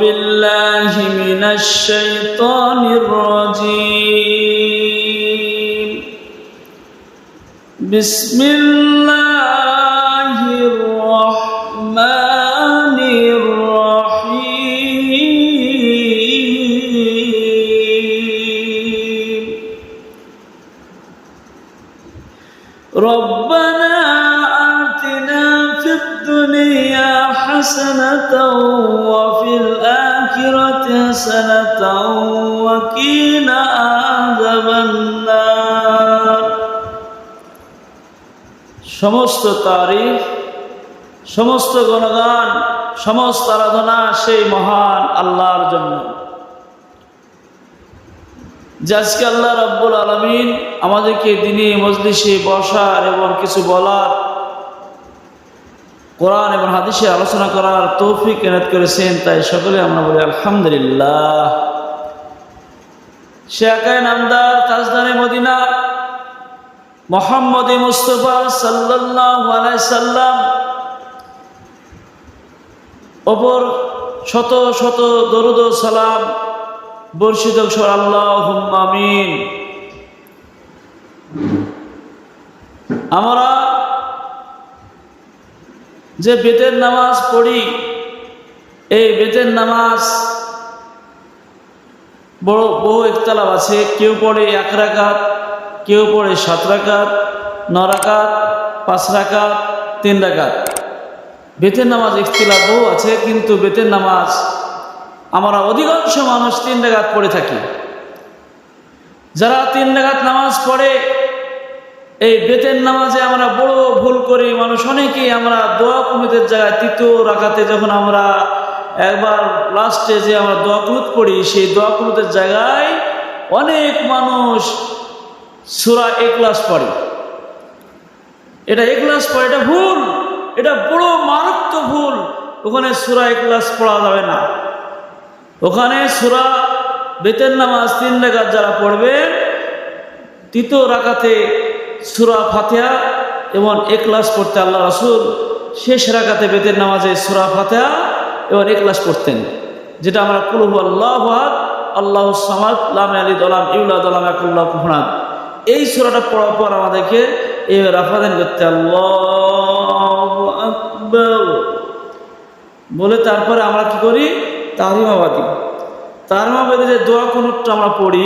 بالله من الشيطان الرجيم. بسم الله الرحمن الرحيم. ربنا آتنا في الدنيا حسنة وفي الآخرة حسنة وقنا عذاب النار সমস্ত তারিফ সমস্ত গণগান সমস্ত আরাধনা সেই মহান আল্লাহর জন্য যে আজকে আল্লাহ রব্বুল আলমিন আমাদেরকে দিনে মজলিসে বসার এবং কিছু বলার কোরআন এবং হাদিসে আলোচনা করার তৌফিক এনাত করেছেন, তাই সকলে আমরা বলি আলহামদুলিল্লাহ। একাই নামদার তাজদানে মদিনা, মোহাম্মদ মুস্তফা সাল্লাহ সাল্লাম ওপর শত শত দরুদ সালাম বর্ষিত আল্লাহ আমরা যে বেতের নামাজ পড়ি, এই বেতের নামাজ বড়, বহু একতলাপ আছে। কেউ পড়ে এক রাকাত, কেউ পড়ে সাত রাকাত, ন রাকাত, পাঁচ রাকাত, তিন রাকাত। বেতের নামাজ ইখতিলাফ বহু আছে, কিন্তু বেতের নামাজ আমরা অধিকাংশ মানুষ তিন রাকাত পড়ে থাকি। যারা তিন রাকাত নামাজ পড়ে এই বেতের নামাজে আমরা বড় ভুল করি। মানুষ অনেকেই আমরা দোয়া কুনুতের জায়গায় তৃতীয় রাখাতে যখন আমরা একবার লাস্টে যে আমরা দোয়া কুনুত পড়ি, সেই দোয়া কুনুতের জায়গায় অনেক মানুষ সুরা একলাস পড়ে। এটা একলাস পড়ে, এটা ভুল। এটা বড় মারাত্মক ভুল। ওখানে সুরা একলাস পড়া যাবে না। ওখানে সুরা বেতের নামাজ তিন রেখাত যারা পড়বেন তৃতীয় রাখাতে সুরা ফাতেহা এবং একলাস পড়তে আল্লাহ রসুল শেষ রাখাতে বেতের নামাজে সুরা ফাতেহা এবং একলাস পড়তেন, যেটা আমরা কুলহু আল্লাহ আল্লাহ সামাদ লাম আলী দলাম, ইউলা দলাম একুল্লাহ কুফনাদ এই সুরাটা পড়ার পর আমাদেরকে এই রাফাদান করতে আল্লাহ বলে তারপরে আমরা কি করি? তারিমাবাদী তারিমাবাদী যে দোয়া কোনটা আমরা পড়ি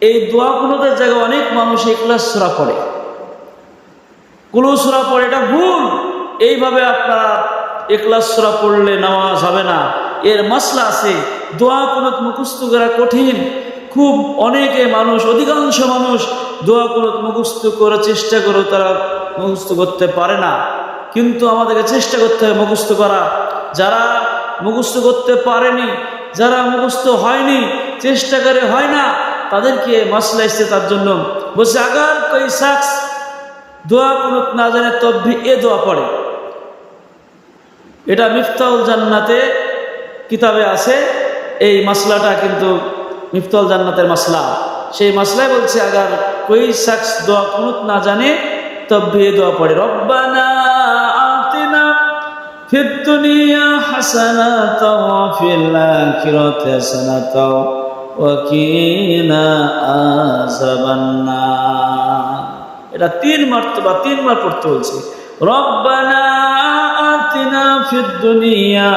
এই দোয়া কুনুতের জায়গায় অনেক মানুষ একলাস সুরা পড়ে। কুলু সুরা পড়ে, এটা ভুল। এইভাবে আপনারা একলাস সুরা পড়লে নামাজ হবে না। এর মশলা আছে, দোয়া কুনুত মুখস্থ করা কঠিন। খুব অনেকে মানুষ, অধিকাংশ মানুষ দোয়া কুলত মুখস্থ করার চেষ্টা করে, তারা মুখস্থ করতে পারে না। কিন্তু আমাদেরকে চেষ্টা করতে হবে মুখস্থ করা। যারা মুখস্থ করতে পারেনি, যারা মুখস্থ হয়নি, চেষ্টা করে হয় না। তাদেরকে মশলা এসছে তার জন্য বলছে আগার কই শাখস দোয়া কুনুত না জানে তদ্ভি এ দোয়া পড়ে এটা মিফতাউল জান্নাতে কিতাবে আছে এই মশলাটা কিন্তু মিফতাউল জান্নাতের মশলা সেই মশলায় বলছে আগার কই শাখস দোয়া কুনুত না জানে তদ্ভি এ দোয়া পড়ে রব্বানা আতিনা في الدنيا حسنة وفي الآخرة حسنة ওয়াকিনা আযাবান্না। এটা তিন মারতবা তিনবার পড়তে বলছে। রব্বানা আতিনা ফিদ দুনিয়া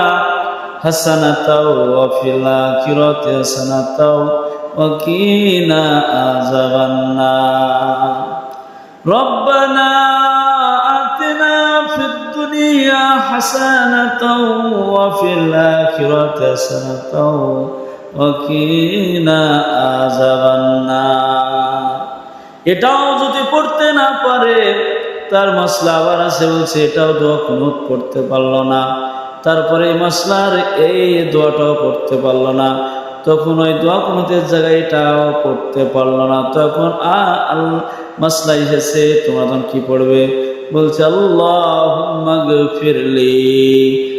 হাসানাতাও ওয়া ফিল আখিরাতি হাসানাতাও ওয়াকিনা আযাবান্না। রব্বানা আতিনা ফিদ দুনিয়া হাসানাতাও ওয়া ফিল আখিরাতি হাসানাতাও এটাও যদি পড়তে না পারে, তার মশলা আবার আছে বলছে, এটাও দোয়া কোনো পড়তে পারল না। তারপরে এই মশলার এই দোয়াটাও পড়তে পারল না। তখন ওই দোয়া কুনুতের জায়গায় এটাও পড়তে পারল না। তখন আ, আল মশলা এসেছে, তোমরা তখন কি পড়বে? বলছে আল্লাহ ফিরলি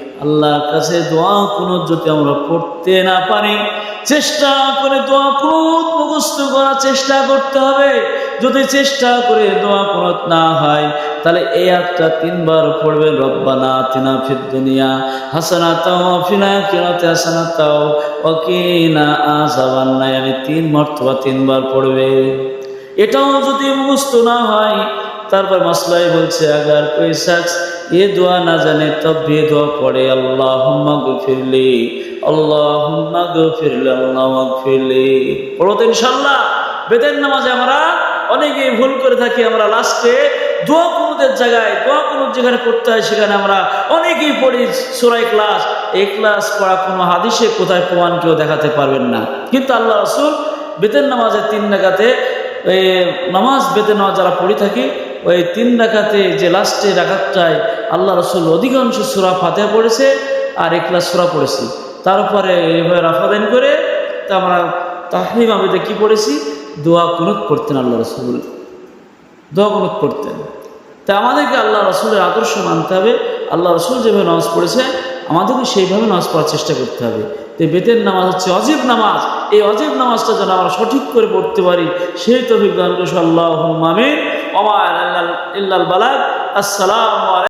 আল্লাহর কাছে দোয়া কোনো যদি আমরা পড়তে না পারি, চেষ্টা করে দোয়া কুনুত মুখস্থ করার চেষ্টা করতে হবে। যদি চেষ্টা করে দোয়া কুনুত না হয়, তাহলে এই একটা তিনবার পড়বে রব্বানা তিনা ফিদ দুনিয়া হাসানা তাও ফিনা কিনাতে হাসানা তাও অকিনা আসাবান্না আমি তিন মর্তবা তিনবার পড়বে এটাও যদি মুখস্থ না হয়, তারপর মাসলাই বলছে, আগার কোই এ দোয়া না জানে তবে দোয়া পড়ে আল্লাহ ফিরলি আল্লাহ ফিরলি আল্লাহ ফিরলি পড়ো তো ইনশাল্লাহ বেতের নামাজে আমরা অনেকে ভুল করে থাকি, আমরা লাস্টে দোয়া কুমুদের জায়গায়, দোয়া কুনুদ যেখানে পড়তে হয় সেখানে আমরা অনেকেই পড়ি সুরাই ক্লাস এই ক্লাস পড়া কোনো হাদিসে কোথায় প্রমাণ কেউ দেখাতে পারবেন না। কিন্তু আল্লাহ রসুল বেতের নামাজের তিন ডাকাতে নামাজ বেতের নামাজ যারা পড়ে থাকি, ওই তিন ডাকাতে যে লাস্টে ডাকাতটায় আল্লাহ রসুল অধিকাংশ সুরা ফাতে পড়েছে আর একলা সুরা পড়েছি। তারপরে এভাবে রাফাদান করে তা আমরা তাহরিম আবিদে কী পড়েছি? দোয়া কুনুত করতেন আল্লাহ রসুল। দোয়া কুনুত করতেন তা আমাদেরকে আল্লাহ রসুলের আদর্শ মানতে হবে। আল্লাহ রসুল যেভাবে নামাজ পড়েছে, আমাদেরকে সেইভাবে নামাজ পড়ার চেষ্টা করতে হবে। তো বেতের নামাজ হচ্ছে অজীব নামাজ। এই অজীব নামাজটা যেন আমরা সঠিক করে পড়তে পারি, সেই দান করছে আল্লাহ মামিন ওমা আসসালাম